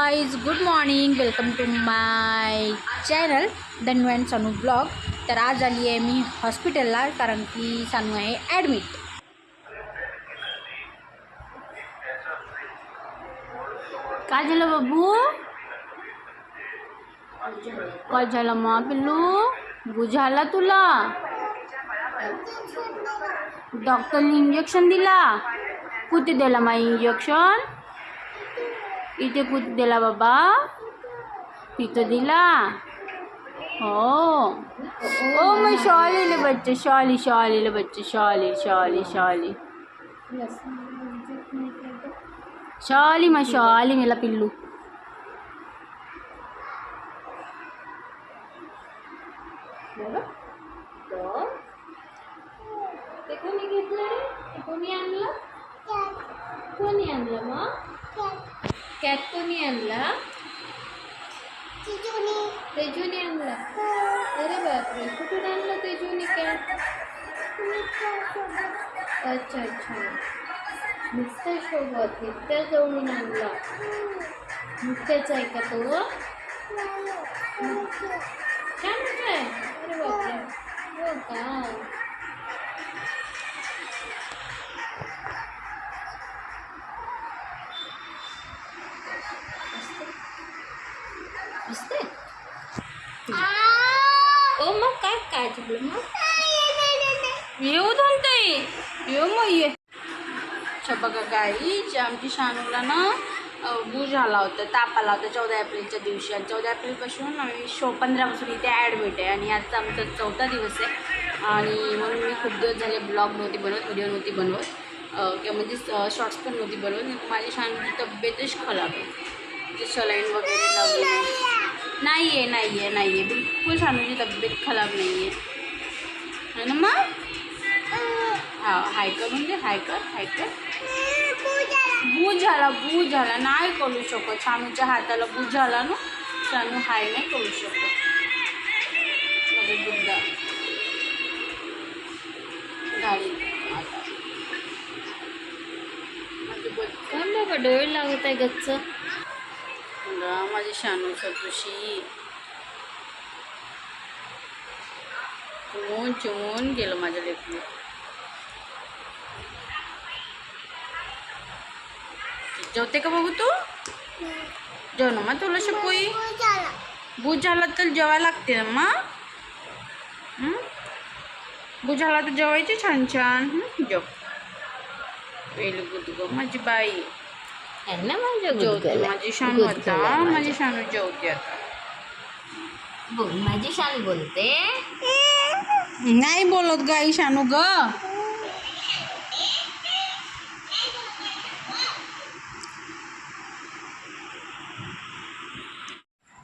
Guys good morning welcome to my channel Dhanu and Sanu blog तर आज आली आहे मी हॉस्पिटलला कारण की सानू आहे ॲडमिट काय झालं बाबू? काय पिल्लू? बुझाला तुला? डॉक्टरने इंजेक्शन दिला? कुठे दिला मा इंजेक्शन इथे कुठे दिला बाबा तिथं दिला हो ओ मग शॉलीले बच्चे शॉली शॉलीले बच्चे शॉली शॉली शॉली शॉली मग शॉली मेला पिल्लू ते कोणी घेतलं रे ते कोणी आणलं कोणी आणलं मग कॅट कोणी आणला तेजूने आणला अरे बापरे कुठून आणलं तेजूने कॅट अच्छा अच्छा नुसत्या सोबत नुसत्या जवळून आणला नुसत्याच आहे का तो छान आहे अरे बापरे हो का असते ओ मग काय काय चुकलं मग? येऊ थांबते येऊ मग ये. बघा गाई जे आमची शानूला ना बूज आला होता ताप आला होता चौदा एप्रिलच्या दिवशी. आणि चौदा एप्रिलपासून आम्ही शो पंधरापासून इथे ॲडमिट आहे. आणि आजचा आमचा चौथा दिवस आहे. आणि म्हणून मी खूप दिवस झाले ब्लॉग नव्हती बनवत व्हिडिओ नव्हती बनवत. किंवा म्हणजे शॉर्ट्स पण नव्हती बनवत. माझी शानूची तब्येतच खराब आहे. सलाईन वगैरे लावली नाही आहे? नाही आहे नाही आहे बिलकुल सानूची तब्येत खराब नाही आहे है ना मग? हा हाय कर म्हणजे हाय कर हाय कर. बूज झाला बूज झाला नाही करू शकत. सानूच्या हाताला बूज झाला ना शानू हाय नाही करू शकत. मध्ये बुद्धा. झाली आता माझे बघा. डोळे लागत आहे गच्च. बघा, माझी शानू सतुशी चिमून चिमून गेलं माझ्या लेकरू जेवते का बघू तू जेव ना मग तुला शिकवी भूज झाला तर जेवायला लागते ना मग हं? भूज झाला तर जेवायची छान छान हं? जेव वेल गुद ग माझी बाई यांना माझ्या जेवते. माझी शानू गुदगुल्या माझी माझ्या. शानू जेवते आता. बोल माझी शान बोलते. नाही बोलत गाई शानू ग.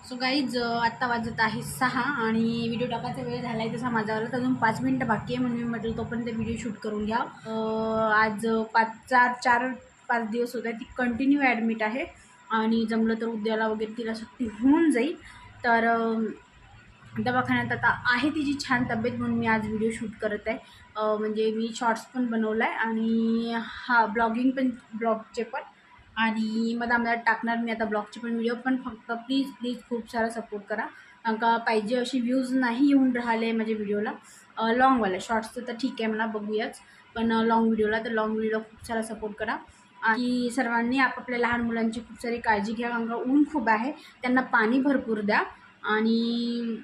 सो गाईज आत्ता वाजत आहे सहा आणि व्हिडिओ टाकायचा वेळ झाला आहे तसा माझ्यावर तर अजून पाच मिनटं बाकी आहे म्हणून मी म्हटलं तोपर्यंत व्हिडिओ शूट करून घ्या. आज पाच चार चार पाच दिवस होत आहे ती कंटिन्यू ॲडमिट आहे. आणि जमलं तर उद्याला वगैरे तिला सुट्टी होऊन जाईल. तर दवाखान्यात आता आहे तिची छान तब्येत म्हणून मी आज व्हिडिओ शूट करत आहे. म्हणजे मी शॉर्ट्स पण बनवला आहे आणि हा ब्लॉगिंग पण ब्लॉगचे पण. आणि मग आम्हाला टाकणार मी आता ब्लॉगचे पण व्हिडिओ पण फक्त प्लीज प्लीज खूप सारा सपोर्ट करा. कारण का पाहिजे अशी व्ह्यूज नाही येऊन राहिले माझ्या व्हिडिओला लॉंगवाला शॉर्ट्सचं तर ठीक आहे मला बघूयाच. पण लॉंग व्हिडिओला तर लॉंग व्हिडिओला खूप सारा सपोर्ट करा. आणि सर्वांनी आपापल्या लहान मुलांची खूप सारी काळजी घ्या. कारण का ऊन खूप आहे. त्यांना पाणी भरपूर द्या. आणि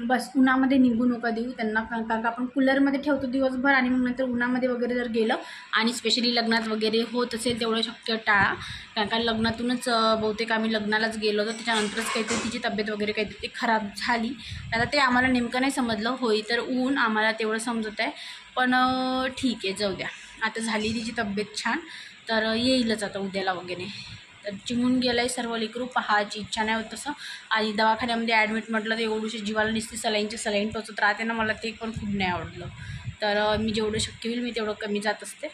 बस उन्हामध्ये निघू नका देऊ त्यांना कारण कारण का आपण कूलरमध्ये ठेवतो दिवसभर आणि मग नंतर उन्हामध्ये वगैरे जर गेलं आणि स्पेशली लग्नात वगैरे होत असेल तेवढं शक्य टाळा. कारण का लग्नातूनच बहुतेक आम्ही लग्नालाच गेलो होतो त्याच्यानंतरच काहीतरी तिची तब्येत वगैरे काहीतरी ती खराब झाली. आता ते आम्हाला नेमकं नाही समजलं होई तर ऊन आम्हाला तेवढं समजत आहे. पण ठीक आहे जाऊ द्या. आता झाली तिची तब्येत छान तर येईलच आता उद्याला वगैरे. तर चिमून गेलं आहे सर्व लेकरू पहायची इच्छा नाही होत तसं. आणि दवाखान्यामध्ये ॲडमिट म्हटलं तर एवढीशी जीवाला निसते सलाईनचे सलाईन टोचत राहते ना मला ते पण खूप नाही आवडलं. तर मी जेवढं शक्य होईल मी तेवढं कमी जात असते.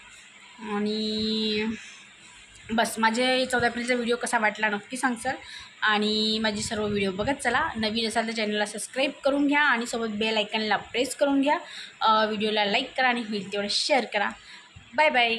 आणि बस माझे चौदा एप्रिलचा व्हिडिओ कसा वाटला नक्की सांगसाल आणि माझी सर्व व्हिडिओ बघत चला. नवीन असाल तर चॅनलला सबस्क्राईब करून घ्या आणि सोबत बेल आयकनला प्रेस करून घ्या. व्हिडिओला लाईक करा आणि होईल तेवढं शेअर करा. Bye bye